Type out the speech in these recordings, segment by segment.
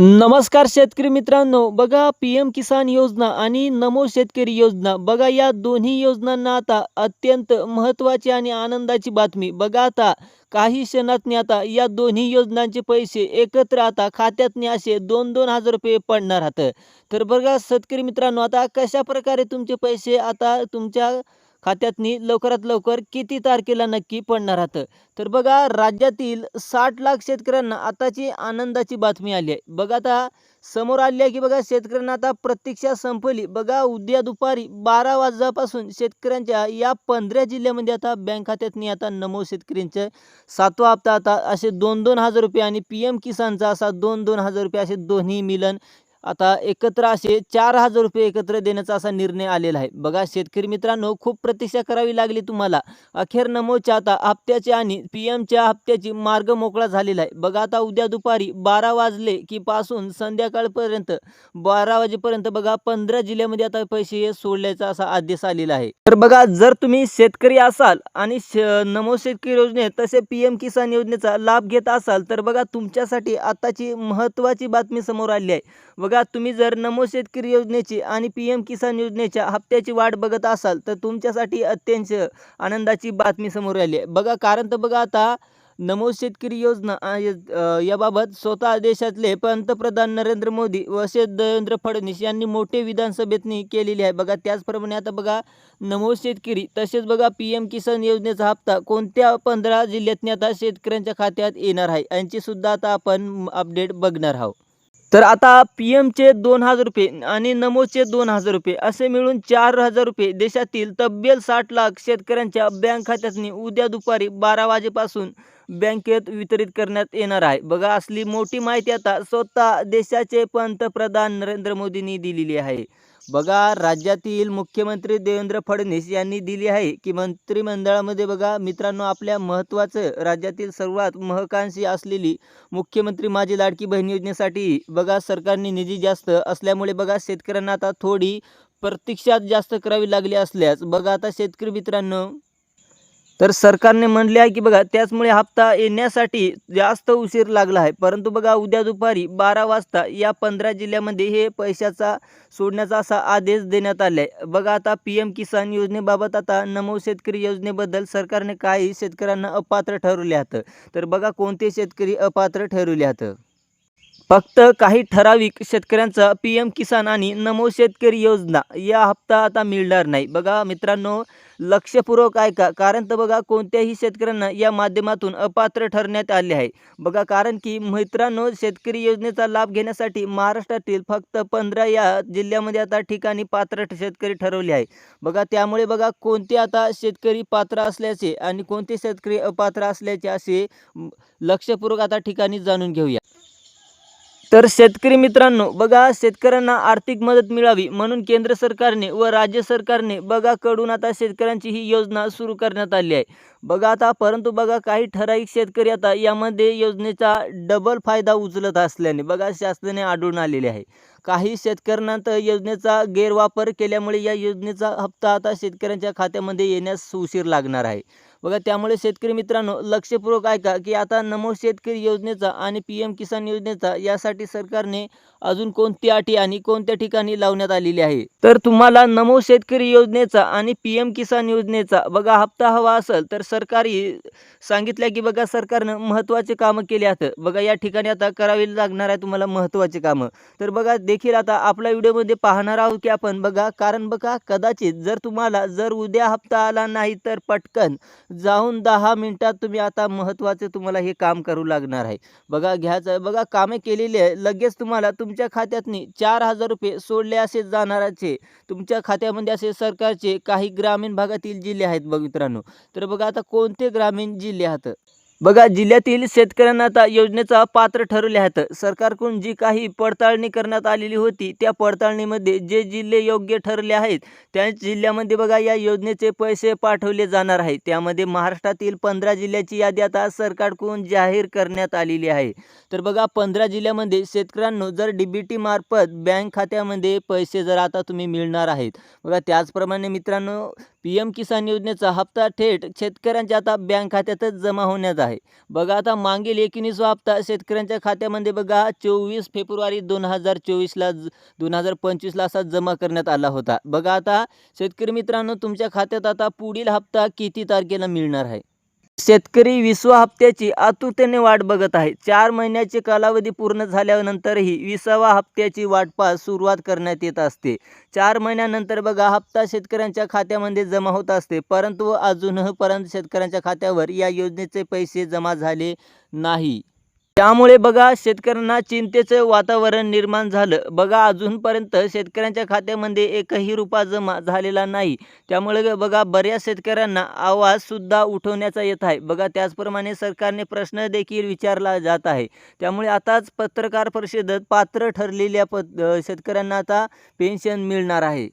नमस्कार शेतकरी मित्रांनो बघा पी एम किसान योजना आणि नमो शेतकरी योजना. बघा या दोन्ही योजनांना आता अत्यंत महत्त्वाची आणि आनंदाची बातमी. बघा आता काही क्षणातनी आता या दोन्ही योजनांचे पैसे एकत्र आता खात्यातनी असे दोन दोन हजार रुपये पडणार आहेत तर बघा शेतकरी मित्रांनो आता कशा प्रकारे तुमचे पैसे आता तुमच्या खात्यातनी लवकरात लवकर किती तारखेला नक्की पडणार आहात तर बघा राज्यातील साठ लाख शेतकऱ्यांना आताची आनंदाची बातमी आली आहे. बघा आता समोर आली आहे की बघा शेतकऱ्यांना आता प्रतीक्षा संपली. बघा उद्या दुपारी बारा वाजल्यापासून शेतकऱ्यांच्या या पंधरा जिल्ह्यामध्ये आता बँक खात्यातनी आता नमो शेतकऱ्यांचे सातवा हप्ता आता असे दोन दोन हजार रुपये आणि पी एम किसानचा असा दोन दोन हजार रुपये असे दोन्ही मिलन आता एकत्र असे चार हजार रुपये एकत्र देण्याचा असा निर्णय आलेला आहे. बघा शेतकरी मित्रांनो खूप प्रतीक्षा करावी लागली तुम्हाला. अखेर नमोच्या आता हप्त्याचे आणि पी एमच्या हप्त्याची मार्ग मोकळा झालेला आहे. बघा आता उद्या दुपारी बारा वाजले की पासून संध्याकाळपर्यंत बारा वाजेपर्यंत बघा पंधरा जिल्ह्यामध्ये आता पैसे हे सोडल्याचा असा आदेश आलेला आहे. तर बघा जर तुम्ही शेतकरी असाल आणि नमो शेतकरी योजनेत तसे पी एम किसान योजनेचा लाभ घेत असाल तर बघा तुमच्यासाठी आताची महत्त्वाची बातमी समोर आली आहे. बघा तुम्ही जर नमो शेतकरी योजनेची आणि पी एम किसान योजनेच्या हप्त्याची वाट बघत असाल तर तुमच्यासाठी अत्यंत आनंदाची बातमी समोर आली आहे. बघा कारण तर बघा आता नमो शेतकरी योजना याबाबत स्वतः देशातले पंतप्रधान नरेंद्र मोदी व शेत देवेंद्र फडणवीस यांनी मोठे विधानसभेतनी केलेली आहे. बघा त्याचप्रमाणे आता बघा नमो शेतकरी तसेच बघा पी एम किसान योजनेचा हप्ता कोणत्या पंधरा जिल्ह्यातनी आता शेतकऱ्यांच्या खात्यात येणार आहे? यांचीसुद्धा आता आपण अपडेट बघणार आहोत. तर आता पी एमचे दोन हजार रुपये आणि नमोचे दोन हजार रुपये असे मिळून चार हजार रुपये देशातील तब्बल साठ लाख शेतकऱ्यांच्या बँक खात्यातनी उद्या दुपारी बारा वाजेपासून बँकेत वितरित करण्यात येणार आहे. बघा असली मोठी माहिती आता स्वतः देशाचे पंतप्रधान नरेंद्र मोदींनी दिलेली आहे. बघा राज्यातील मुख्यमंत्री देवेंद्र फडणवीस यांनी दिली आहे की मंत्रिमंडळामध्ये बघा मित्रांनो आपल्या महत्त्वाचं राज्यातील सर्वात महकांशी असलेली मुख्यमंत्री माझी लाडकी बहीण योजनेसाठी बघा सरकारने निधी जास्त असल्यामुळे बघा शेतकऱ्यांना आता थोडी प्रतीक्षाच जास्त करावी लागली असल्यास बघा आता शेतकरी मित्रांनो तर सरकारने म्हणले आहे की बघा त्याचमुळे हप्ता येण्यासाठी जास्त उशीर लागला आहे. परंतु बघा उद्या दुपारी बारा वाजता या पंधरा जिल्ह्यामध्ये हे पैशाचा सोडण्याचा असा आदेश देण्यात आला आहे बघा आता पी एम किसान योजनेबाबत आता नमो शेतकरी योजनेबद्दल सरकारने काही शेतकऱ्यांना अपात्र ठरवले आहेत तर बघा कोणते शेतकरी अपात्र ठरवले आहेत फक्त काही ठराविक शेतकऱ्यांचा पी एम किसान आणि नमो शेतकरी योजना या हप्ता आता मिळणार नाही. बघा मित्रांनो लक्षपूर्वक ऐका कारण तर बघा कोणत्याही शेतकऱ्यांना या माध्यमातून अपात्र ठरण्यात आले आहे. बघा कारण की मित्रांनो शेतकरी योजनेचा लाभ घेण्यासाठी महाराष्ट्रातील फक्त पंधरा या जिल्ह्यामध्ये आता ठिकाणी पात्र ठ- शेतकरी ठरवले आहे. बघा त्यामुळे बघा कोणते आता शेतकरी पात्र असल्याचे आणि कोणते शेतकरी अपात्र असल्याचे असे लक्षपूर्वक आता ठिकाणी जाणून घेऊया. तर शेतकरी मित्रांनो बघा शेतकऱ्यांना आर्थिक मदत मिळावी म्हणून केंद्र सरकारने व राज्य सरकारने बघा कडून आता शेतकऱ्यांची ही योजना सुरू करण्यात आली आहे. बघा आता परंतु बघा काही ठराविक शेतकरी आता यामध्ये योजनेचा डबल फायदा उचलत असल्याने बघा शासनाने आढळून आलेले आहे. काही शेतकऱ्यांना तर योजनेचा गैरवापर केल्यामुळे या योजनेचा हप्ता आता शेतकऱ्यांच्या खात्यामध्ये येण्यास उशीर लागणार आहे. बघा त्यामुळे शेतकरी मित्रांनो लक्षपूर्वक ऐका की आता नमो शेतकरी योजनेचा आणि पी एम किसान योजनेचा यासाठी सरकारने अजून कोणती अटी आणि कोणत्या ठिकाणी लावण्यात आलेली आहे? तर तुम्हाला नमो शेतकरी योजनेचा आणि पी एम किसान योजनेचा बघा हप्ता हवा असेल तर सरकारी सांगितलं की बघा सरकारनं महत्त्वाचे कामं केले आहेत. बघा या ठिकाणी आता करावी लागणार आहे तुम्हाला महत्त्वाचे कामं. तर बघा देखील आता आपल्या व्हिडिओमध्ये पाहणार आहोत की आपण बघा कारण बघा कदाचित जर तुम्हाला जर उद्या हप्ता आला नाही तर पटकन जाऊन दहा मिनटात तुम्ही आता महत्त्वाचे तुम्हाला हे काम करू लागणार आहे. बघा घ्यायचं आहे. बघा कामे केलेली आहे. लगेच तुम्हाला तुमच्या खात्यातनी चार हजार रुपये सोडले असे जाणाराचे तुमच्या खात्यामध्ये असे सरकारचे काही ग्रामीण भागातील जिल्हे आहेत बघ मित्रांनो. तर बघा आता कोणते ग्रामीण जिल्हे आहेत? बघा जिल्ह्यातील शेतकऱ्यांना आता योजनेचा पात्र ठरवले आहेत. सरकारकडून जी काही पडताळणी करण्यात आलेली होती त्या पडताळणीमध्ये जे जिल्हे योग्य ठरले आहेत त्या जिल्ह्यामध्ये बघा या योजनेचे पैसे पाठवले जाणार आहेत. त्यामध्ये महाराष्ट्रातील पंधरा जिल्ह्याची यादी आता सरकारकडून जाहीर करण्यात आलेली आहे. तर बघा पंधरा जिल्ह्यामध्ये शेतकऱ्यांनो जर डी बी टी मार्फत बँक खात्यामध्ये पैसे जर आता तुम्ही मिळणार आहेत बघा त्याचप्रमाणे मित्रांनो पी एम किसान योजनेचा हप्ता थेट शेतकऱ्यांच्या आता बँक खात्यातच जमा होण्यात आहे. आहे. बघा आता मागील एकोणीसवा हप्ता शेतकऱ्यांच्या खात्यामध्ये बघा चोवीस फेब्रुवारी दोन हजार चोवीसला दोन हजार पंचवीसला असा जमा करण्यात आला होता. बघा आता शेतकरी मित्रांनो तुमच्या खात्यात आता पुढील हप्ता किती तारखेला मिळणार आहे? शेतकरी विसवा हप्त्याची आतुरतेने वाट बघत आहे. चार महिन्याचे कालावधी पूर्ण झाल्यानंतरही विसावा हप्त्याची वाटपास सुरुवात करण्यात येत असते. चार महिन्यानंतर बघा हप्ता शेतकऱ्यांच्या खात्यामध्ये जमा होत असते. परंतु अजूनपर्यंत शेतकऱ्यांच्या खात्यावर या योजनेचे पैसे जमा झाले नाही. त्यामुळे बघा शेतकऱ्यांना चिंतेचं वातावरण निर्माण झालं. बघा अजूनपर्यंत शेतकऱ्यांच्या खात्यामध्ये एकही रुपया जमा झालेला नाही. त्यामुळे बघा बऱ्याच शेतकऱ्यांना आवाजसुद्धा उठवण्याचा येत आहे. बघा त्याचप्रमाणे सरकारने प्रश्न देखील विचारला जात आहे. त्यामुळे आताच पत्रकार परिषदेत पात्र ठरलेल्या पद शेतकऱ्यांना आता पेन्शन मिळणार आहे.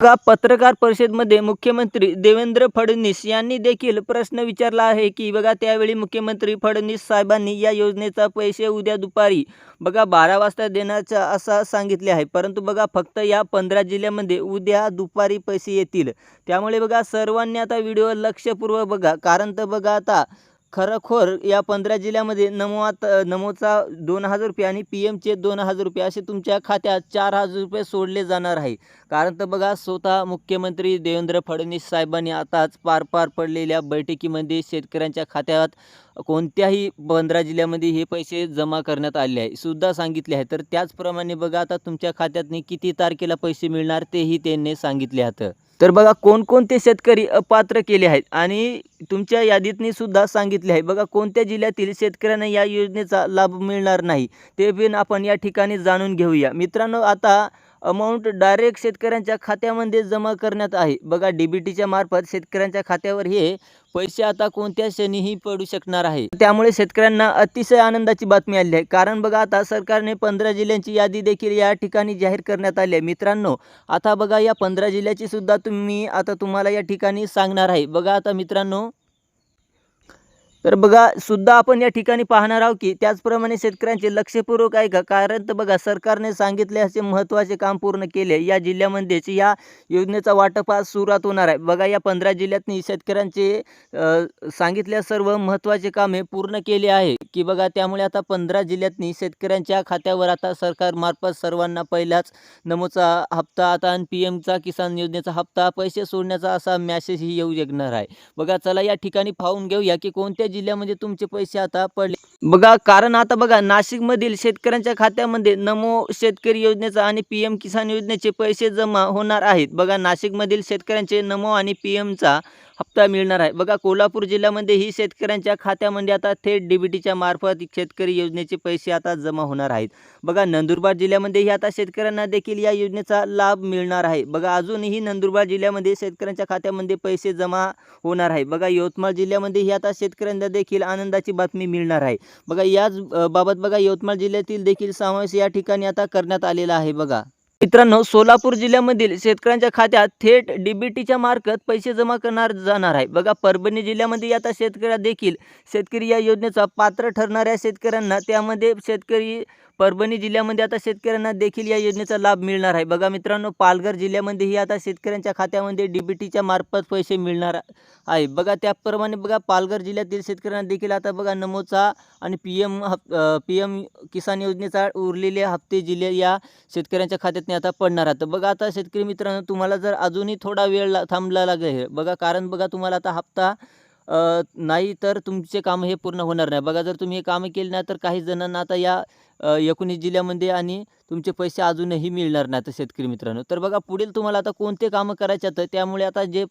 बघा पत्रकार परिषदेमध्ये मुख्यमंत्री देवेंद्र फडणवीस यांनी देखील प्रश्न विचारला आहे की बघा त्यावेळी मुख्यमंत्री फडणवीस साहेबांनी या योजनेचा पैसे उद्या दुपारी बघा बारा वाजता देण्याचा असं सांगितले आहे. परंतु बघा फक्त या पंधरा जिल्ह्यामध्ये उद्या दुपारी पैसे येतील. त्यामुळे बघा सर्वांनी आता व्हिडिओ लक्षपूर्वक बघा. कारण तर बघा आता खरोखर या पंधरा जिल्ह्यामध्ये नमोआत नमोचा दोन हजार रुपये आणि पी एमचे दोन हजार रुपये असे तुमच्या खात्यात चार हजार रुपये सोडले जाणार आहे. कारण तर बघा स्वतः मुख्यमंत्री देवेंद्र फडणवीस साहेबांनी आताच पार पार पडलेल्या बैठकीमध्ये शेतकऱ्यांच्या खात्यात कोणत्याही पंधरा जिल्ह्यामध्ये हे पैसे जमा करण्यात आले आहे. सुद्धा सांगितले आहे. तर त्याचप्रमाणे बघा आता तुमच्या खात्यातनी किती तारखेला पैसे मिळणार तेही त्यांनी सांगितले आहेत तर बघा कोणकोणते शेतकरी अपात्र केले आहेत आणि तुमच्या यादीतनी सुद्धा सांगितले आहे. बघा कोणत्या जिल्ह्यातील शेतकऱ्यांना या योजनेचा लाभ मिळणार नाही? ते पण आपण या ठिकाणी जाणून घेऊया. मित्रांनो आता अमाऊंट डायरेक्ट शेतकऱ्यांच्या खात्यामध्ये जमा करण्यात आहे. बघा डी बी टीच्या मार्फत शेतकऱ्यांच्या खात्यावर हे पैसे आता कोणत्या क्षणीही पडू शकणार आहे. त्यामुळे शेतकऱ्यांना अतिशय आनंदाची बातमी आली आहे. कारण बघा आता सरकारने पंधरा जिल्ह्यांची यादी देखील या ठिकाणी जाहीर करण्यात आली आहे. मित्रांनो आता बघा या पंधरा जिल्ह्याची सुद्धा तुम्ही आता तुम्हाला या ठिकाणी सांगणार आहे. बघा आता मित्रांनो तर बघा सुद्धा आपण या ठिकाणी पाहणार आहोत की त्याचप्रमाणे शेतकऱ्यांचे लक्षपूर्वक आहे का? कारण तर बघा सरकारने सांगितले असे महत्त्वाचे काम पूर्ण केले. या जिल्ह्यामध्येच या योजनेचा वाटप आज सुरुवात होणार आहे. बघा या पंधरा जिल्ह्यातनी शेतकऱ्यांचे सांगितल्या सर्व महत्त्वाचे कामे पूर्ण केले आहे. की बघा त्यामुळे आता पंधरा जिल्ह्यातनी शेतकऱ्यांच्या खात्यावर आता सरकारमार्फत सर्वांना पहिलाच नमोचा हप्ता आता आणि पी एमचा किसान योजनेचा हप्ता पैसे सोडण्याचा असा मॅसेजही येऊ शकणार आहे. बघा चला या ठिकाणी पाहून घेऊया की कोणत्या जिल्ह्यामध्ये तुमचे पैसे आता पडले. बघा कारण आता बघा नाशिकमधील शेतकऱ्यांच्या खात्यामध्ये नमो शेतकरी योजनेचा आणि पी एम किसान योजनेचे पैसे जमा होणार आहेत. बघा नाशिकमधील शेतकऱ्यांचे नमो आणि पी एमचा हप्ता मिळणार आहे. बघा कोल्हापूर जिल्ह्यामध्ये ही शेतकऱ्यांच्या खात्यामध्ये आता थेट डीबीटीच्या मार्फत शेतकरी योजनेचे पैसे आता जमा होणार आहेत. बघा नंदुरबार जिल्ह्यामध्येही आता शेतकऱ्यांना देखील या योजनेचा लाभ मिळणार आहे. बघा अजूनही नंदुरबार जिल्ह्यामध्ये शेतकऱ्यांच्या खात्यामध्ये पैसे जमा होणार आहे. बघा यवतमाळ जिल्ह्यामध्येही आता शेतकऱ्यांना देखील आनंदाची बातमी मिळणार आहे. बघा याच बाबत बघा यवतमाळ जिल्ह्यातील देखील समावेश या ठिकाणी आता करण्यात आलेला आहे बघा. मित्रांनो सोलापूर जिल्ह्यामधील शेतकऱ्यांच्या खात्यात थेट डीबीटीच्या मार्फत पैसे जमा करणार जाणार आहे. बघा परभणी जिल्ह्यामध्ये आता शेतकऱ्या देखील शेतकरी या योजनेचा पात्र ठरणाऱ्या शेतकऱ्यांना त्यामध्ये शेतकरी परभणी जिल्ह्यामध्ये आता शेतकऱ्यांना देखील या योजनेचा लाभ मिळणार आहे. बघा मित्रांनो पालघर जिल्ह्यामध्येही आता शेतकऱ्यांच्या खात्यामध्ये डी बी टीच्या मार्फत पैसे मिळणार आहे. बघा त्याप्रमाणे बघा पालघर जिल्ह्यातील शेतकऱ्यांना देखील आता बघा नमोचा आणि पी एम हप पी एम किसान योजनेचा उरलेले हप्ते जिल्हे या शेतकऱ्यांच्या खात्यातने आता पडणार आहेत. बघा आता शेतकरी मित्रांनो तुम्हाला जर अजूनही थोडा वेळ ला थांबला लागेल बघा कारण बघा तुम्हाला आता हप्ता नाही तर तुमचे काम हे पूर्ण होणार नाही. बघा जर तुम्ही हे कामं केली नाही तर काही जणांना आता या एकोणीस जिल्ह्यामध्ये आणि तुमचे पैसे अजूनही मिळणार नाही आता शेतकरी मित्रांनो. तर बघा पुढील तुम्हाला आता कोणते कामं करायचे आहेत त्यामुळे आता जे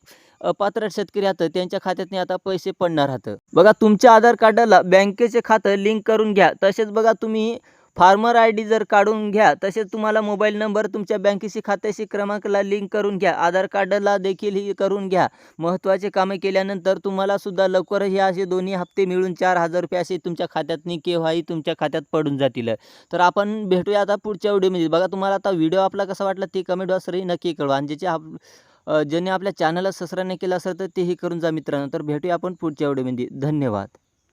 पात्र शेतकरी आहेत त्यांच्या खात्यातनी आता पैसे पडणार आहात. बघा तुमच्या आधार कार्डाला बँकेचे खातं लिंक करून घ्या. तसेच बघा तुम्ही फार्मर आय डी जर काढून घ्या तसेच तुम्हाला मोबाईल नंबर तुमच्या बँकेशी खात्याशी क्रमांकाला लिंक करून घ्या. आधार कार्डला देखील ही करून घ्या. महत्त्वाचे कामे केल्यानंतर तुम्हाला सुद्धा लवकर हे असे दोन्ही हप्ते मिळून चार हजार रुपये असे तुमच्या खात्यातनी केव्हाही तुमच्या खात्यात पडून जातील. तर आपण भेटूया आता पुढच्या व्हिडिओमध्ये. बघा तुम्हाला आता व्हिडिओ आपला कसा वाटला ते कमेंट बॉक्सवरही नक्की कळवा. आणि ज्याचे आप ज्याने आपल्या चॅनलला सबस्क्राईब नाही केलं असेल तर तेही करून जा मित्रांनो. तर भेटूया आपण पुढच्या व्हिडिओमध्ये. धन्यवाद.